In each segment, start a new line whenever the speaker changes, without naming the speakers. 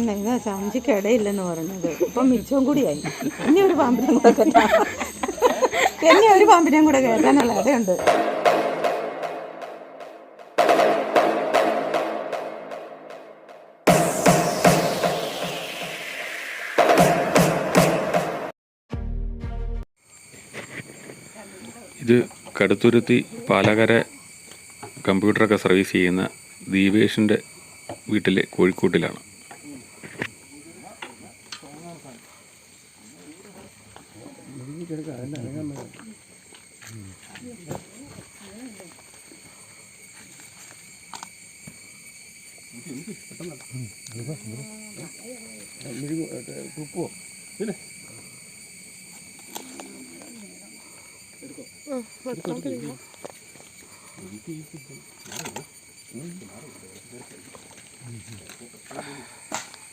എന്നാ ഇടയില്ലെന്ന് പറഞ്ഞത്. ഇപ്പം മിച്ചവും കൂടിയായി ഇനി ഒരു പാമ്പിനെയും കൂടെ കേട്ടാ. ഇനി ഒരു പാമ്പിനെയും കൂടെ കയറ്റാനുള്ള ഇടയുണ്ട്.
ഇത് കടുത്തുരുത്തി പാലകര കമ്പ്യൂട്ടറൊക്കെ സർവീസ് ചെയ്യുന്ന ദീപേഷിന്റെ വീട്ടിലെ കോഴിക്കോട്ടിലാണ്.
കിടക്കാം അതിന്റെ അനങ്ങാൻ തുപ്പോ
പിന്നെ എടുക്കോ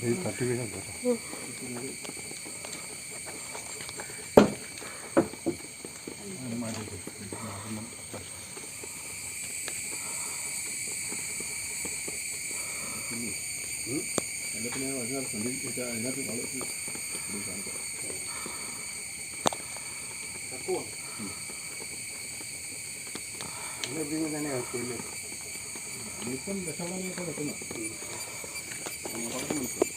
ഈ
തട്ടി
വീഴാൻ കേട്ടോ
എന്നിട്ട് ഞാൻ ഒരുപാട് ശ്രദ്ധിച്ചാൽ അതിനകത്ത് വളരെ കാണിക്കാം
തന്നെ
ഇപ്പം വിഷമങ്ങളൊക്കെ വെക്കുന്നു നമ്മളൊക്കെ മനസ്സിലാവും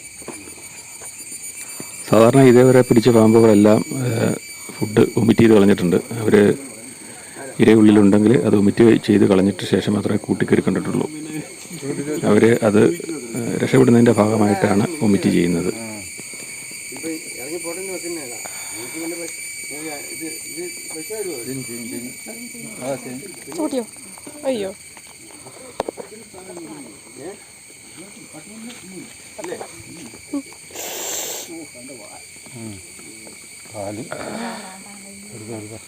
സാധാരണ ഇതേവരെ പിടിച്ച പാമ്പുകളെല്ലാം ഫുഡ് ഒമിറ്റ് ചെയ്ത് കളഞ്ഞിട്ടുണ്ട്. അവർ ഇരയുള്ളിലുണ്ടെങ്കിൽ അത് ഒമിറ്റ് ചെയ്ത് കളഞ്ഞിട്ട് ശേഷം മാത്രമേ കൂട്ടിക്കറി കണ്ടിട്ടുള്ളൂ.
അവർ അത് രക്ഷപ്പെടുന്നതിന്റെ
ഭാഗമായിട്ടാണ് ഒമിറ്റ് ചെയ്യുന്നത്.
കാലി എടുത്ത് എടുത്ത്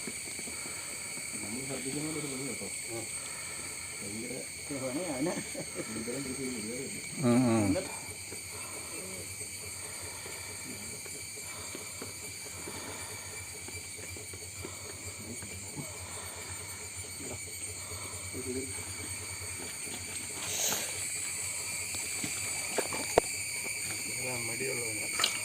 മടിയുള്ളവനാണ്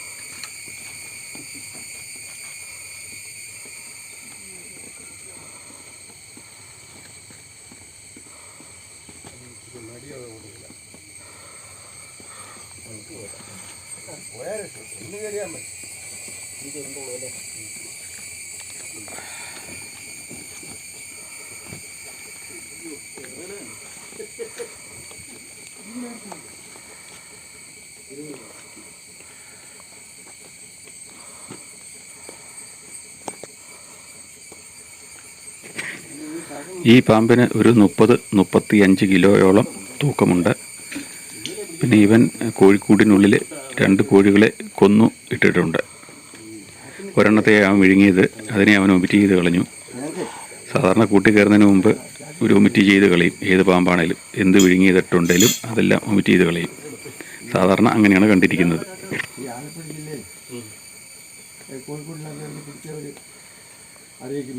ഈ പാമ്പിന് ഒരു മുപ്പത് മുപ്പത്തിയഞ്ച് കിലോയോളം തൂക്കമുണ്ട്.
പിന്നെ ഇവൻ
കോഴിക്കൂടിനുള്ളിൽ രണ്ട് കോഴികളെ കൊന്നു ഇട്ടിട്ടുണ്ട്.
ഒരെണ്ണത്തെ
അവൻ വിഴുങ്ങിയത് അതിനെ അവൻ ഒമിറ്റ് ചെയ്ത് കളഞ്ഞു. സാധാരണ കൂട്ടി കയറുന്നതിന് മുമ്പ് ഒരു ഒമിറ്റ് ചെയ്ത് കളയും. ഏത് പാമ്പാണേലും എന്ത് വിഴുങ്ങിയതിട്ടുണ്ടെങ്കിലും അതെല്ലാം ഒമിറ്റ് ചെയ്ത് കളയും. സാധാരണ അങ്ങനെയാണ് കണ്ടിരിക്കുന്നത്.
അറിയിക്കും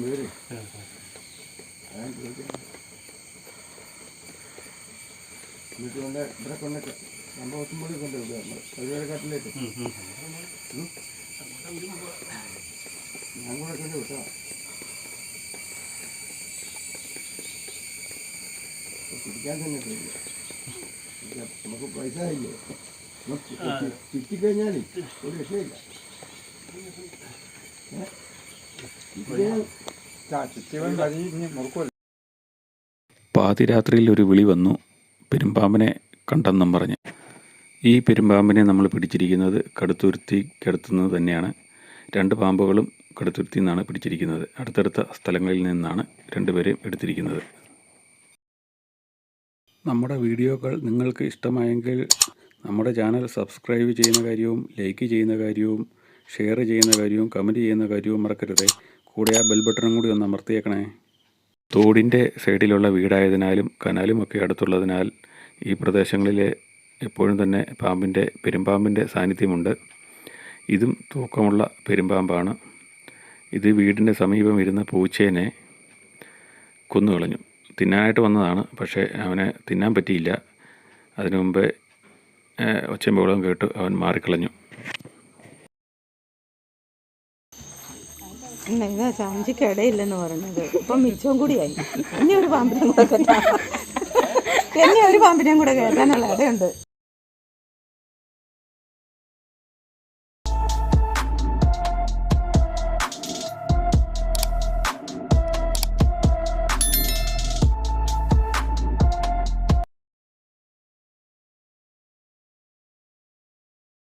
വീട്ടിൽ കൊണ്ട് ഇവിടെ കൊണ്ടൊക്കെ സംഭവത്തുമ്പോൾ കൊണ്ട് വിടുക നമ്മൾ പരിപാടിക്കാട്ടിലേക്ക് ഞാൻ കൂടെ കൊണ്ട് വിട്ടോ. പിടിക്കാൻ തന്നെ നമുക്ക് പൈസ ഇല്ലേ? ചുറ്റിക്കഴിഞ്ഞാലേ ഒരു രക്ഷയില്ല.
പാതിരാത്രിയിൽ ഒരു വിളി വന്നു. പെരുമ്പാമ്പിനെ കണ്ടെന്നും പറഞ്ഞ്. ഈ പെരുമ്പാമ്പിനെ നമ്മൾ പിടിച്ചിരിക്കുന്നത് കടുത്തുരുത്തിക്കടുത്തുനിന്ന് തന്നെയാണ്. രണ്ട് പാമ്പുകളും കടുത്തുരുത്തി നിന്നാണ് പിടിച്ചിരിക്കുന്നത്. അടുത്തടുത്ത സ്ഥലങ്ങളിൽ നിന്നാണ് രണ്ടുപേരെയും എടുത്തിരിക്കുന്നത്. നമ്മുടെ വീഡിയോകൾ നിങ്ങൾക്ക് ഇഷ്ടമായെങ്കിൽ നമ്മുടെ ചാനൽ സബ്സ്ക്രൈബ് ചെയ്യുന്ന കാര്യവും ലൈക്ക് ചെയ്യുന്ന കാര്യവും ഷെയർ ചെയ്യുന്ന കാര്യവും കമന്റ് ചെയ്യുന്ന കാര്യവും മറക്കരുത്. കൂടെ ആ ബെൽ ബട്ടണും കൂടി ഒന്ന് അമർത്തിയേക്കണേ. തോടിന്റെ സൈഡിലുള്ള വീടായതിനാലും കനാലുമൊക്കെ അടുത്തുള്ളതിനാൽ ഈ പ്രദേശങ്ങളിൽ എപ്പോഴും തന്നെ പാമ്പിന്റെ പെരുമ്പാമ്പിന്റെ സാന്നിധ്യമുണ്ട്. ഇതും തൂക്കമുള്ള പെരുമ്പാമ്പാണ്. ഇത് വീടിന്റെ സമീപം ഇരുന്ന പൂച്ചേനെ കൊന്നുകളഞ്ഞു തിന്നാനായിട്ട് വന്നതാണ് പക്ഷേ അവനെ തിന്നാൻ പറ്റിയില്ല. അതിനു മുമ്പേ ഒച്ചയും ബഹളവും കേട്ട് അവൻ മാറിക്കളഞ്ഞു.
ചാഞ്ചിക്ക് ഇടയില്ലെന്ന് പറഞ്ഞത്. ഇപ്പൊ മിച്ചവും കൂടിയായി ഇനി ഒരു പാമ്പിനെയും കൂടെ കേട്ടാ. ഇനി ഒരു പാമ്പിനെയും കൂടെ കയറ്റാനുള്ള ഇടയുണ്ട്.